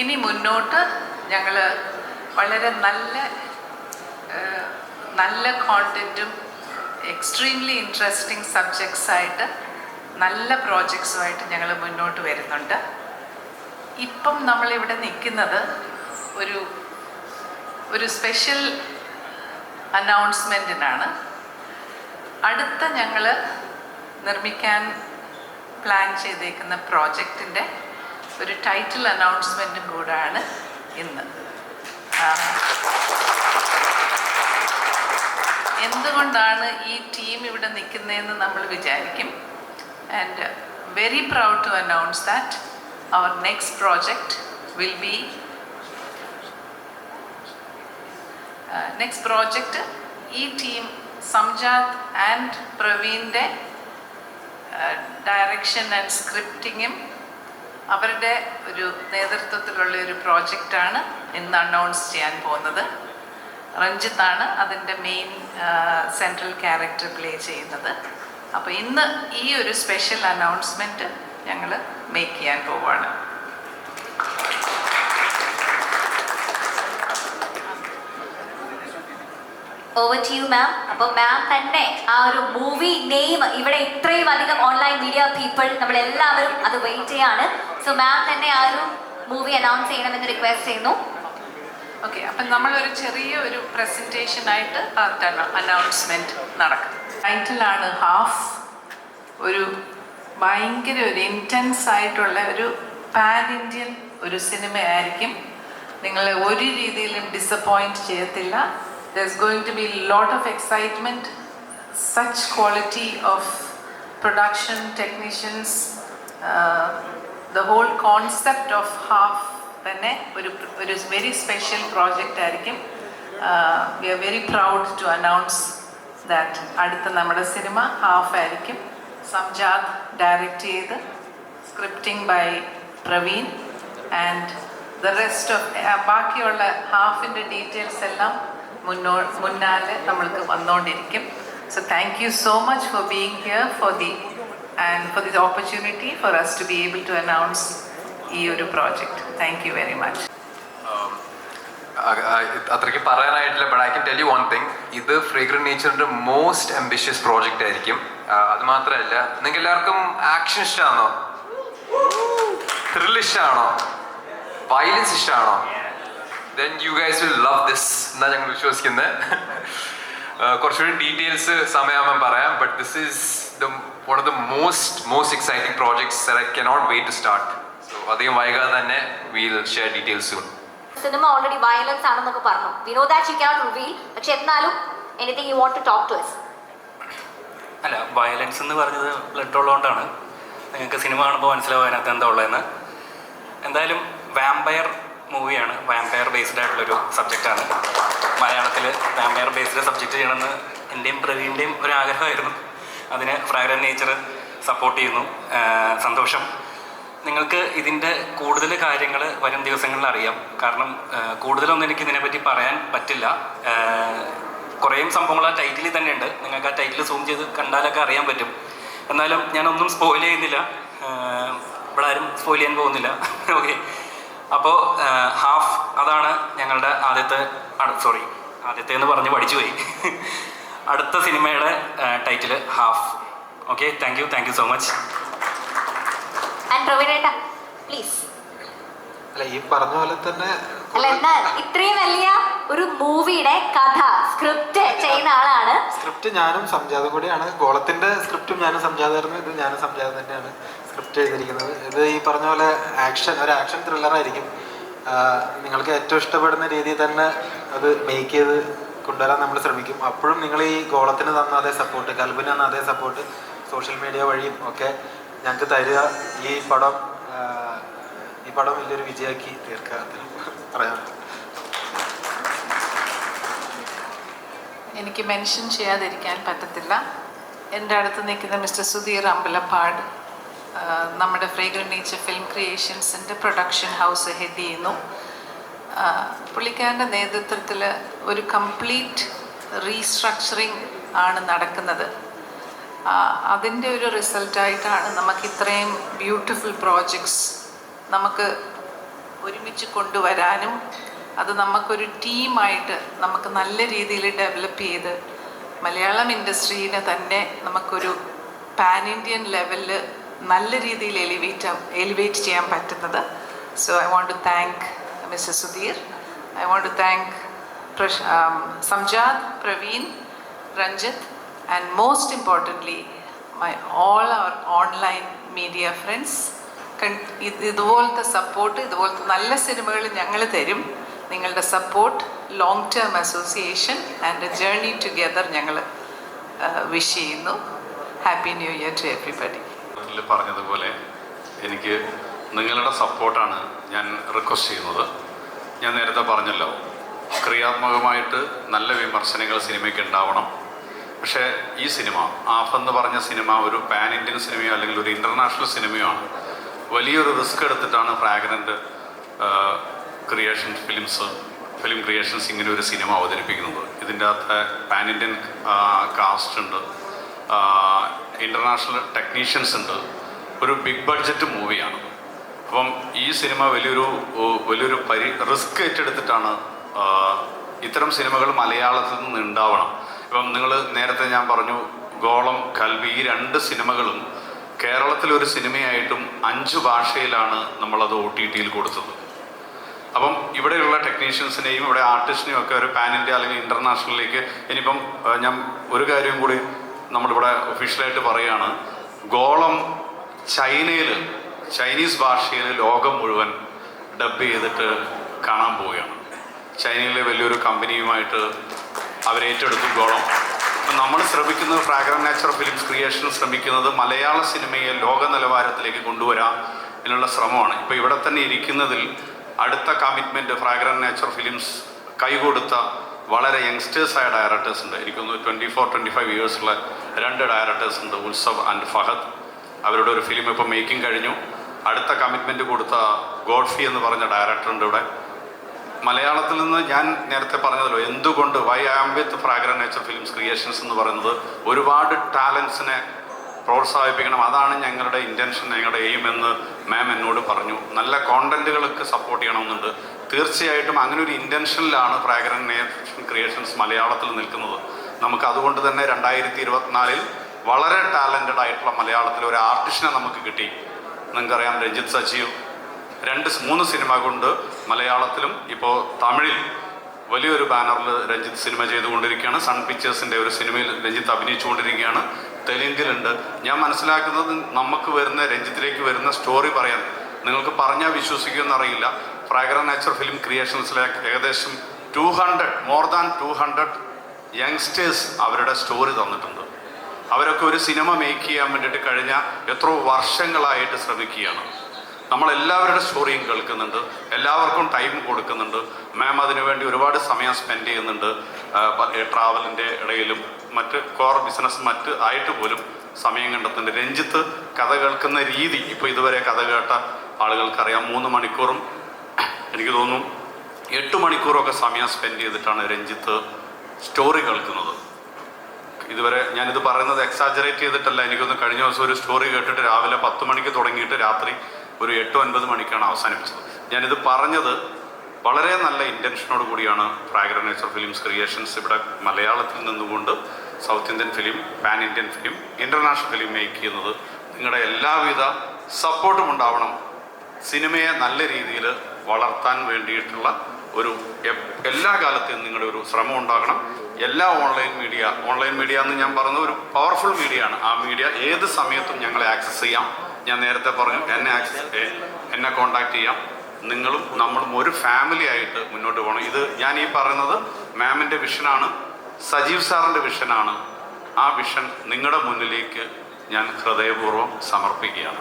ഇനി മുന്നോട്ട് ഞങ്ങൾ വളരെ നല്ല നല്ല കോണ്ടന്റും എക്സ്ട്രീംലി ഇൻട്രസ്റ്റിംഗ് സബ്ജക്ട്സ് ആയിട്ട് നല്ല പ്രോജക്ട്സുമായിട്ട് ഞങ്ങൾ മുന്നോട്ട് വരുന്നുണ്ട്. ഇപ്പം നമ്മളിവിടെ നിൽക്കുന്നത് ഒരു ഒരു സ്പെഷ്യൽ അനൗൺസ്മെന്റിനാണ് അടുത്ത ഞങ്ങൾ നിർമ്മിക്കാൻ പ്ലാൻ ചെയ്തേക്കുന്ന പ്രോജക്റ്റിന്റെ ഒരു ടൈറ്റിൽ അനൗൺസ്മെന്റും കൂടാണ് ഇന്ന്. എന്തുകൊണ്ടാണ് ഈ ടീം ഇവിടെ നിൽക്കുന്നതെന്ന് നമ്മൾ വിചാരിക്കും. And very proud to announce that our next project will be next project ഈ ടീം സംജാത് ആൻഡ് പ്രവീണിന്റെ ഡയറക്ഷൻ ആൻഡ് സ്ക്രിപ്റ്റിങ്ങും അവരുടെ ഒരു നേതൃത്വത്തിലുള്ള ഒരു പ്രോജക്റ്റാണ് ഇന്ന് അനൗൺസ് ചെയ്യാൻ പോകുന്നത്. റഞ്ജിത്താണ് അതിന്റെ മെയിൻ സെൻട്രൽ ക്യാരക്ടർ പ്ലേ ചെയ്യുന്നത്. അപ്പോൾ ഇന്ന് ഈ ഒരു സ്പെഷ്യൽ അനൗൺസ്മെന്റ് ഞങ്ങൾ മേക്ക് ചെയ്യാൻ പോവുകയാണ് ഓവർ ടു യു മാം അപ്പോൾ മാം തന്നെ ആ ഒരു മൂവി നെയിം ഇവിടെ ഇത്രയും അധികം ഓൺലൈൻ മീഡിയ പീപ്പിൾ നമ്മൾ എല്ലാവരും അത് വെയിറ്റ് ചെയ്യാണ്. സോ മാം തന്നെ ആ ഒരു മൂവി അനൗൺസ് ചെയ്യണമെന്ന് റിക്വസ്റ്റ് ചെയ്യുന്നു. ഓക്കെ അപ്പം നമ്മളൊരു ചെറിയ ഒരു പ്രസന്റേഷൻ ആയിട്ട് അനൗൺസ്മെന്റ് നടക്കും ടൈറ്റിലാണ് ഹാഫ് ഒരു ഭയങ്കര ഒരു ഇന്റൻസ് ആയിട്ടുള്ള ഒരു പാൻ ഇന്ത്യൻ ഒരു സിനിമയായിരിക്കും നിങ്ങളെ ഒരു രീതിയിലും ഡിസപ്പോയിന്റ് ചെയ്യത്തില്ല. There going to be lot of excitement such quality of production technicians the whole concept of Half തന്നെ ഒരു ഒരു വെരി സ്പെഷ്യൽ പ്രോജക്റ്റ് ആയിരിക്കും. We are very proud to announce that അടുത്ത നമ്മുടെ സിനിമ ഹാഫ് ആയിരിക്കും. സംജാദ് ഡയറക്റ്റ് ചെയ്ത് scripting by Praveen and the rest of ബാക്കിയുള്ള ഹാഫിന്റെ ഡീറ്റെയിൽസ് എല്ലാം മുന്നോ മുന്നാലെ നമ്മൾക്ക് വന്നുകൊണ്ടിരിക്കും so thank you so much for being here for the and for this opportunity for us to be able to announce ഈ ഒരു project thank you very much അത്രയ്ക്ക് പറയാനായിട്ടില്ല but I can tell you one thing ഇത് ഫ്രീഗ്രൻ നേച്ചറിന്റെ most ambitious project ആയിരിക്കും. അത് മാത്രമല്ല നിങ്ങൾക്ക് എല്ലാവർക്കും ആക്ഷൻ ഇഷ്ടമാണോ ത്രിൽ ഇഷ്ടമാണോ വയലൻസ് ഇഷ്ടമാണോ then you guys will love this എന്നാ ഞങ്ങൾ വിശ്വസിക്കുന്നത് കുറച്ചുകൂടി ഡീറ്റെയിൽസ് സമയമാകുമ്പോൾ പറയാം but this is the one of the most most exciting projects I cannot wait to start so അധികം വൈകാതെ തന്നെ will share details soon cinema already violence ആണെന്നൊക്കെ പറഞ്ഞു. We know that you cannot reveal പക്ഷെ എന്നാലും anything you want to talk to us അല്ല violence എന്ന് പറഞ്ഞത് ബ്ലഡ് ഉള്ളതുകൊണ്ടാണ്. നിങ്ങൾക്ക് സിനിമ കാണുമ്പോൾ മനസ്സിലാവും അതിനകത്ത് എന്താ ഉള്ളതെന്ന്. എന്തായാലും വാമ്പയർ മൂവിയാണ് വാമ്പയർ ബേസ്ഡ് ആയിട്ടുള്ളൊരു സബ്ജക്റ്റാണ് മലയാളത്തിൽ വാമ്പയർ ബേസ്ഡ് സബ്ജക്റ്റ് ചെയ്യണമെന്ന് എന്റെയും പ്രവീണിന്റെയും ഒരു ആഗ്രഹമായിരുന്നു. അതിന് ഫ്രാഗ്രൻ നേച്ചർ സപ്പോർട്ട് ചെയ്യുന്നു. സന്തോഷം. നിങ്ങൾക്ക് ഇതിന്റെ കൂടുതൽ കാര്യങ്ങൾ വരും ദിവസങ്ങളിൽ അറിയാം. കാരണം കൂടുതലൊന്നും എനിക്ക് ഇതിനെപ്പറ്റി പറയാൻ പറ്റില്ല. കുറേ സംഭവങ്ങൾ ആ ടൈറ്റിലിൽ തന്നെ ഉണ്ട്. നിങ്ങൾക്ക് ആ ടൈറ്റിൽ സൂം ചെയ്ത് കണ്ടാലൊക്കെ അറിയാൻ പറ്റും. എന്നാലും ഞാനൊന്നും സ്പോയിൽ ചെയ്യുന്നില്ല. ഇവിടെ ആരും സ്പോയിൽ ചെയ്യാൻ പോകുന്നില്ല. ഓക്കെ അപ്പോൾ ഹാഫ് അതാണ് ഞങ്ങളുടെ ആദ്യത്തെ സോറി ആദ്യത്തെ എന്ന് പറഞ്ഞ് പഠിച്ചു പോയി. അടുത്ത സിനിമയുടെ title half okay thank you thank you so much please അല്ല ഈ പറഞ്ഞ പോലെ തന്നെ അല്ല എന്നാൽ ഇത്രയും വലിയ ഒരു മൂവിയുടെ കഥ സ്ക്രിപ്റ്റ് ചെയ്യുന്ന ആളാണ്. സ്ക്രിപ്റ്റ് ഞാനും സംജാതും കൂടിയാണ്. ഗോളത്തിന്റെ സ്ക്രിപ്റ്റും ഞാനും സംജാതായിരുന്നു ഇത് ഞാനും സംജാതം തന്നെയാണ് സ്ക്രിപ്റ്റ് ചെയ്തിരിക്കുന്നത്. ഇത് ഈ പറഞ്ഞ പോലെ ആക്ഷൻ ഒരു ആക്ഷൻ ത്രില്ലർ ആയിരിക്കും. നിങ്ങൾക്ക് ഏറ്റവും ഇഷ്ടപ്പെടുന്ന രീതിയിൽ തന്നെ അത് മേക്ക് ചെയ്ത് കൊണ്ടുവരാൻ നമ്മൾ ശ്രമിക്കും. അപ്പോഴും നിങ്ങൾ ഈ ഗോളത്തിന് തന്ന അതേ സപ്പോർട്ട് കൽബിന് തന്ന അതേ സപ്പോർട്ട് സോഷ്യൽ മീഡിയ വഴിയും ഒക്കെ ഞങ്ങൾക്ക് തരിക. ഈ പടം ഈ പടം വലിയൊരു വിജയമാക്കി തീർക്കുക. പറയാം. എനിക്ക് മെൻഷൻ ചെയ്യാതിരിക്കാൻ പറ്റത്തില്ല. എന്റെ അടുത്ത് നിൽക്കുന്ന മിസ്റ്റർ സുധീർ അമ്പലപ്പാട് നമ്മുടെ ഫ്രേഗ്രൻ നേച്ചർ ഫിലിം ക്രിയേഷൻസിന്റെ പ്രൊഡക്ഷൻ ഹൗസ് ഹെഡ് ചെയ്യുന്നു. പുള്ളിക്കാരന്റെ നേതൃത്വത്തിൽ ഒരു കംപ്ലീറ്റ് റീസ്ട്രക്ചറിങ് ആണ് നടക്കുന്നത്. അതിന്റെ ഒരു റിസൾട്ടായിട്ടാണ് നമുക്ക് ഇത്രയും ബ്യൂട്ടിഫുൾ പ്രോജക്ട്സ് നമുക്ക് ഒരുമിച്ച് കൊണ്ടുവരാനും അത് നമുക്കൊരു ടീമായിട്ട് നമുക്ക് നല്ല രീതിയിൽ ഡെവലപ്പ് ചെയ്ത് മലയാളം ഇൻഡസ്ട്രീനെ തന്നെ നമുക്കൊരു പാൻ ഇന്ത്യൻ ലെവലിൽ നല്ല രീതിയിൽ എലിവേറ്റ് എലിവേറ്റ് ചെയ്യാൻ പറ്റുന്നത്. So I want to thank mister Sudhir. I want to thank Prash, um, Samjad, Praveen, Ranjit, and most importantly, my all our online media friends. ഇതുപോലത്തെ സപ്പോർട്ട് ഇതുപോലത്തെ നല്ല സിനിമകൾ ഞങ്ങൾ തരും നിങ്ങളുടെ support long term association and journey together ഞങ്ങൾ wish ചെയ്യുന്നു happy new year to everybody പറഞ്ഞതുപോലെ എനിക്ക് നിങ്ങളുടെ സപ്പോർട്ടാണ് ഞാൻ റിക്വസ്റ്റ് ചെയ്യുന്നത് ഞാൻ നേരത്തെ പറഞ്ഞല്ലോ ക്രിയാത്മകമായിട്ട് നല്ല വിമർശനങ്ങൾ സിനിമയ്ക്ക് ഉണ്ടാവണം. പക്ഷേ ഈ സിനിമ ആഫ് എന്ന് പറഞ്ഞ സിനിമ ഒരു പാൻ ഇന്ത്യൻ സിനിമയോ അല്ലെങ്കിൽ ഒരു ഇന്റർനാഷണൽ സിനിമയോ ആണ്. വലിയൊരു റിസ്ക് എടുത്തിട്ടാണ് fragrant creation films film creations ഇങ്ങനെ ഒരു സിനിമ അവതരിപ്പിക്കുന്നത്. ഇതിന്റെ അകത്ത് പാൻ ഇന്ത്യൻ കാസ്റ്റ് ഉണ്ട് ഇന്റർനാഷണൽ ടെക്നീഷ്യൻസ് ഉണ്ട്. ഒരു ബിഗ് ബഡ്ജറ്റ് മൂവിയാണ് അപ്പം ഈ സിനിമ വലിയൊരു വലിയൊരു പരി റിസ്ക് ഏറ്റെടുത്തിട്ടാണ് ഇത്തരം സിനിമകൾ മലയാളത്തിൽ നിന്ന് ഉണ്ടാവണം. ഇപ്പം നിങ്ങൾ നേരത്തെ ഞാൻ പറഞ്ഞു ഗോളം കൽവി ഈ രണ്ട് സിനിമകളും കേരളത്തിലൊരു സിനിമയായിട്ടും അഞ്ച് ഭാഷയിലാണ് നമ്മളത് ഒ ടി ടിയിൽ കൊടുത്തത്. അപ്പം ഇവിടെയുള്ള ടെക്നീഷ്യൻസിനെയും ഇവിടെ ആർട്ടിസ്റ്റിനെയും ഒക്കെ ഒരു പാൻ ഇന്ത്യ അല്ലെങ്കിൽ ഇന്റർനാഷണലിലേക്ക് ഇനിയിപ്പം ഞാൻ ഒരു കാര്യം കൂടി നമ്മളിവിടെ ഒഫീഷ്യലായിട്ട് പറയുകയാണ് ഗോളം ചൈനയിൽ ചൈനീസ് ഭാഷയിൽ ലോകം മുഴുവൻ ഡബ് ചെയ്തിട്ട് കാണാൻ പോവുകയാണ്. ചൈനയിലെ വലിയൊരു കമ്പനിയുമായിട്ട് അവരേറ്റെടുത്തു അപ്പം നമ്മൾ ശ്രമിക്കുന്നത് ഫ്രാഗ്രൻ നേച്ചർ ഫിലിംസ് ക്രിയേഷൻ ശ്രമിക്കുന്നത് മലയാള സിനിമയെ ലോക നിലവാരത്തിലേക്ക് കൊണ്ടുവരാം എന്നുള്ള ശ്രമമാണ്. ഇപ്പോൾ ഇവിടെ തന്നെ ഇരിക്കുന്നതിൽ അടുത്ത കമ്മിറ്റ്മെന്റ് ഫ്രാഗ്രൻ നേച്ചർ ഫിലിംസ് കൈകൊടുത്ത വളരെ യങ്സ്റ്റേഴ്സായ ഡയറക്ടേഴ്സ് ഉണ്ട് എനിക്കൊന്ന് ട്വന്റി ഫോർ ട്വന്റി ഫൈവ് ഇയേഴ്സുള്ള രണ്ട് ഡയറക്ടേഴ്സ് ഉണ്ട് ഉത്സവ് ആൻഡ് ഫഹദ്. അവരുടെ ഒരു ഫിലിം ഇപ്പോൾ മേക്കിംഗ് കഴിഞ്ഞു. അടുത്ത കമ്മിറ്റ്മെന്റ് കൊടുത്ത ഗോഡ്ഫി എന്ന് പറഞ്ഞ ഡയറക്ടറുണ്ട് ഇവിടെ. മലയാളത്തിൽ നിന്ന് ഞാൻ നേരത്തെ പറഞ്ഞതല്ലോ എന്തുകൊണ്ട് why am with fragrant nature films creations എന്ന് പറയുന്നത് ഒരുപാട് ടാലൻസിനെ പ്രോത്സാഹിപ്പിക്കണം. അതാണ് ഞങ്ങളുടെ ഇന്റൻഷൻ ഞങ്ങളുടെ എയിം എന്ന് മാം എന്നോട് പറഞ്ഞു. നല്ല കോണ്ടന്റുകൾക്ക് സപ്പോർട്ട് ചെയ്യണമെന്നുണ്ട്. തീർച്ചയായിട്ടും അങ്ങനെ ഒരു ഇന്റൻഷനിലാണ് ഫ്രാഗ്രൻ നേഷൻ ക്രിയേഷൻസ് മലയാളത്തിൽ നിൽക്കുന്നത്. നമുക്ക് അതുകൊണ്ട് തന്നെ രണ്ടായിരത്തി ഇരുപത്തിനാലിൽ വളരെ ടാലന്റഡ് ആയിട്ടുള്ള മലയാളത്തിലെ ഒരു ആർട്ടിസ്റ്റിനെ നമുക്ക് കിട്ടി. നിങ്ങൾക്കറിയാം രഞ്ജിത്ത് സജീവ് രണ്ട് മൂന്ന് സിനിമ കൊണ്ട് മലയാളത്തിലും ഇപ്പോൾ തമിഴിൽ വലിയൊരു ബാനറിൽ രഞ്ജിത്ത് സിനിമ ചെയ്തുകൊണ്ടിരിക്കുകയാണ്. സൺ പിക്ചേഴ്സിന്റെ ഒരു സിനിമയിൽ രഞ്ജിത്ത് അഭിനയിച്ചുകൊണ്ടിരിക്കുകയാണ്. തെലുങ്കിലുണ്ട്. ഞാൻ മനസ്സിലാക്കുന്നത് നമുക്ക് വരുന്ന രഞ്ജിത്തിലേക്ക് വരുന്ന സ്റ്റോറി പറയാൻ നിങ്ങൾക്ക് പറഞ്ഞാൽ വിശ്വസിക്കുമെന്ന് അറിയില്ല ഫ്രാഗ്രൻ നേച്ചർ ഫിലിം ക്രിയേഷൻസിലെ ഏകദേശം two hundred more than two hundred youngsters അവരുടെ സ്റ്റോറി തന്നിട്ടുണ്ട്. അവരൊക്കെ ഒരു സിനിമ മേക്ക് ചെയ്യാൻ വേണ്ടിയിട്ട് കഴിഞ്ഞ എത്രയോ വർഷങ്ങളായിട്ട് ശ്രമിക്കുകയാണ്. നമ്മളെല്ലാവരുടെ സ്റ്റോറിയും കേൾക്കുന്നുണ്ട്. എല്ലാവർക്കും ടൈം കൊടുക്കുന്നുണ്ട്. മാം അതിനുവേണ്ടി ഒരുപാട് സമയം സ്പെൻഡ് ചെയ്യുന്നുണ്ട്. ട്രാവലിന്റെ ഇടയിലും മറ്റ് കോർ ബിസിനസ് മറ്റ് ആയിട്ട് പോലും സമയം കണ്ടെത്തുന്നുണ്ട്. രഞ്ജിത്ത് കഥ കേൾക്കുന്ന രീതി ഇപ്പോൾ ഇതുവരെ കഥ കേട്ട ആളുകൾക്കറിയാം. മൂന്ന് മണിക്കൂറും എനിക്ക് തോന്നുന്നു എട്ട് മണിക്കൂറൊക്കെ സമയം സ്പെൻഡ് ചെയ്തിട്ടാണ് രഞ്ജിത്ത് സ്റ്റോറി കേൾക്കുന്നത്. ഇതുവരെ ഞാനിത് പറയുന്നത് എക്സാജറേറ്റ് ചെയ്തിട്ടല്ല. എനിക്കൊന്ന് കഴിഞ്ഞ ദിവസം ഒരു സ്റ്റോറി കേട്ടിട്ട് രാവിലെ പത്ത് മണിക്ക് തുടങ്ങിയിട്ട് രാത്രി ഒരു എട്ട് ഒൻപത് മണിക്കാണ് അവസാനിപ്പിച്ചത്. ഞാനിത് പറഞ്ഞത് വളരെ നല്ല ഇന്റൻഷനോട് കൂടിയാണ് ഫ്രാഗ്രനേച്ചർ ഫിലിംസ് ക്രിയേഷൻസ് ഇവിടെ മലയാളത്തിൽ നിന്നുകൊണ്ട് south Indian film pan Indian film international film make ചെയ്യുന്നത്. നിങ്ങളുടെ എല്ലാവിധ സപ്പോർട്ടും ഉണ്ടാവണം. സിനിമയെ നല്ല രീതിയിൽ വളർത്താൻ വേണ്ടിയിട്ടുള്ള ഒരു എല്ലാ കാലത്തും നിങ്ങളുടെ ഒരു ശ്രമം ഉണ്ടാകണം. എല്ലാ ഓൺലൈൻ മീഡിയ ഓൺലൈൻ മീഡിയ എന്ന് ഞാൻ പറഞ്ഞ ഒരു പവർഫുൾ മീഡിയ ആണ്. ആ മീഡിയ ഏത് സമയത്തും ഞങ്ങളെ ആക്സസ് ചെയ്യാം. ഞാൻ നേരത്തെ പറഞ്ഞു എന്നെ ആക്സസ് എന്നെ കോണ്ടാക്ട് ചെയ്യാം. നിങ്ങളും നമ്മളും ഒരു ഫാമിലി ആയിട്ട് മുന്നോട്ട് പോകണം. ഇത് ഞാൻ ഈ പറയുന്നത് മാമിന്റെ വിഷനാണ് സജീവ് സാറിന്റെ വിഷനാണ് ആ വിഷൻ നിങ്ങളുടെ മുന്നിലേക്ക് ഞാൻ ഹൃദയപൂർവം സമർപ്പിക്കുകയാണ്.